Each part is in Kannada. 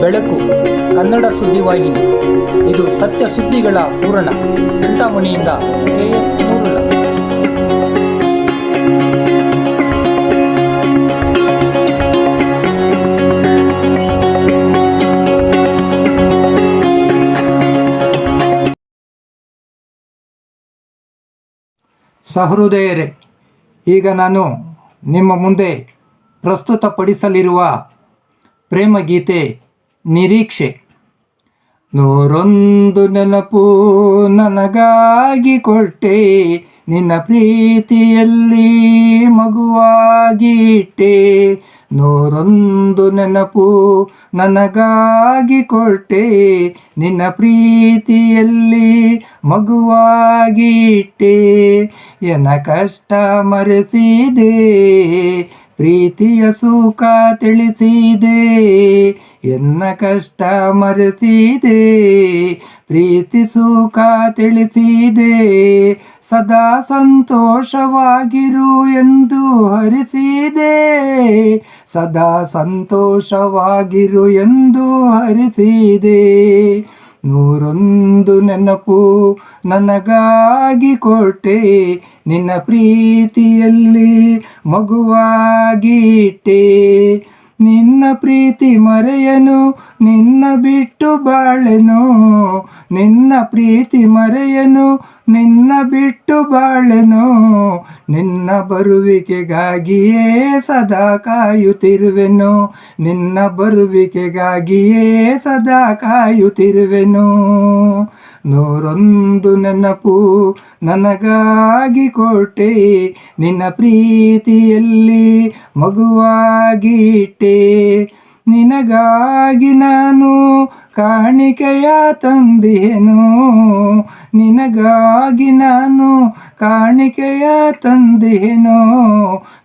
ಬೆಳಕು, ಕನ್ನಡ ಸುದ್ದಿವಾಹಿನಿ ಇದು ಸತ್ಯ ಸುದ್ದಿಗಳ ಪೂರಣ ಚಿಂತಾಮಣಿಯಿಂದ ಕೆಎಸ್ ಮೂರುಲ ಸಹೃದಯರೇ, ಈಗ ನಾನು ನಿಮ್ಮ ಮುಂದೆ ಪ್ರಸ್ತುತಪಡಿಸಲಿರುವ ಪ್ರೇಮಗೀತೆ ನಿರೀಕ್ಷೆ. ನೂರೊಂದು ನೆನಪು ನನಗಾಗಿ ಕೊಟ್ಟೆ, ನಿನ್ನ ಪ್ರೀತಿಯಲ್ಲಿ ಮಗುವಾಗಿ ಇಟ್ಟೆ ನೂರೊಂದು ನೆನಪು ನನಗಾಗಿ ಕೊಟ್ಟೆ, ನಿನ್ನ ಪ್ರೀತಿಯಲ್ಲಿ ಮಗುವಾಗಿ ಇಟ್ಟೆ ಎನ ಕಷ್ಟ ಮರೆಸಿದೆ ಪ್ರೀತಿಯ ಸುಖ ತಿಳಿಸಿದೆ, ಎನ್ನ ಕಷ್ಟ ಮರೆಸಿದೆ, ಪ್ರೀತಿ ಸುಖ ತಿಳಿಸಿದೆ, ಸದಾ ಸಂತೋಷವಾಗಿರು ಎಂದು ಹರಿಸಿದೆ, ಸದಾ ಸಂತೋಷವಾಗಿರು ಎಂದು ಹರಿಸಿದೆ. ನೂರೊಂದು ನೆನಪು ನನಗಾಗಿ ಕೊಟ್ಟೆ. ನಿನ್ನ ಪ್ರೀತಿಯಲ್ಲಿ ಮಗುವಾಗಿಟ್ಟೆ ನಿನ್ನ ಪ್ರೀತಿ ಮರೆಯನು, ನಿನ್ನ ಬಿಟ್ಟು ಬಾಳೆನು. ನಿನ್ನ ಪ್ರೀತಿ ಮರೆಯನು ನಿನ್ನ ಬಿಟ್ಟು ಬಾಳೆನು, ನಿನ್ನ ಬರುವಿಕೆಗಾಗಿಯೇ ಸದಾ ಕಾಯುತ್ತಿರುವೆನು, ನಿನ್ನ ಬರುವಿಕೆಗಾಗಿಯೇ ಸದಾ ಕಾಯುತ್ತಿರುವೆನು. ನೂರೊಂದು ನೆನಪು ನನಗಾಗಿ ಕೊಟ್ಟೆ, ನಿನ್ನ ಪ್ರೀತಿಯಲ್ಲಿ ಮಗುವಾಗಿಟ್ಟೆ. ನಿನಗಾಗಿನ ನಿನಗಾಗಿ ನಾನು ಕಾಣಿಕೆಯ ತಂದೇನು ನಿನಗಾಗಿ ನಾನು ಕಾಣಿಕೆಯ ತಂದೇನು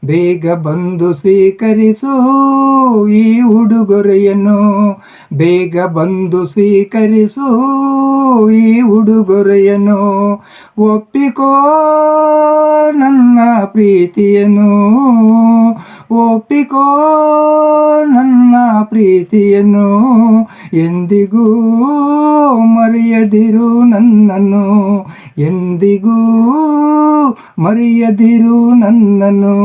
ಬೇಗ ಬಂದು ಸ್ವೀಕರಿಸು ಈ ಉಡುಗೊರೆಯನ್ನು. ಬೇಗ ಬಂದು ಸ್ವೀಕರಿಸು ಈ ಉಡುಗೊರೆಯನ್ನು. ಒಪ್ಪಿಕೋ ನನ್ನ ಪ್ರೀತಿಯನ್ನು. ಒಪ್ಪಿಕೋ ನನ್ನ ಪ್ರೀತಿಯನ್ನು, ಎಂದಿಗೂ ಮರೆಯದಿರು ನನ್ನನ್ನು, ಎಂದಿಗೂ ಮರೆಯದಿರು ನನ್ನನ್ನು.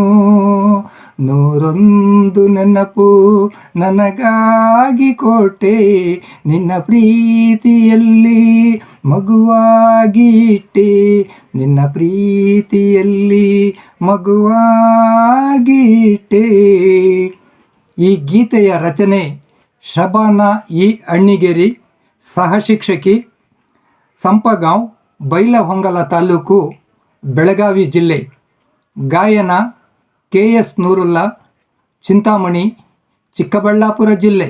ನೂರೊಂದು ನೆನಪು ನನಗಾಗಿ ಕೋಟೆ ನಿನ್ನ ಪ್ರೀತಿಯಲ್ಲಿ ಮಗುವಾಗಿ ಇಟ್ಟೆ. ನಿನ್ನ ಪ್ರೀತಿಯಲ್ಲಿ ಮಗುವಾಗಿ ಇಟ್ಟೆ ಈ ಗೀತೆಯ ರಚನೆ ಶಬಾನ ಇ ಅಣ್ಣಿಗೇರಿ ಸಹ ಶಿಕ್ಷಕಿ ಸಂಪಗಾಂವ್, ಬೈಲಹೊಂಗಲ ತಾಲೂಕು, ಬೆಳಗಾವಿ ಜಿಲ್ಲೆ. ಗಾಯನ ಕೆ ಎಸ್ ನೂರುಲ್ಲಾ, ಚಿಂತಾಮಣಿ, ಚಿಕ್ಕಬಳ್ಳಾಪುರ ಜಿಲ್ಲೆ.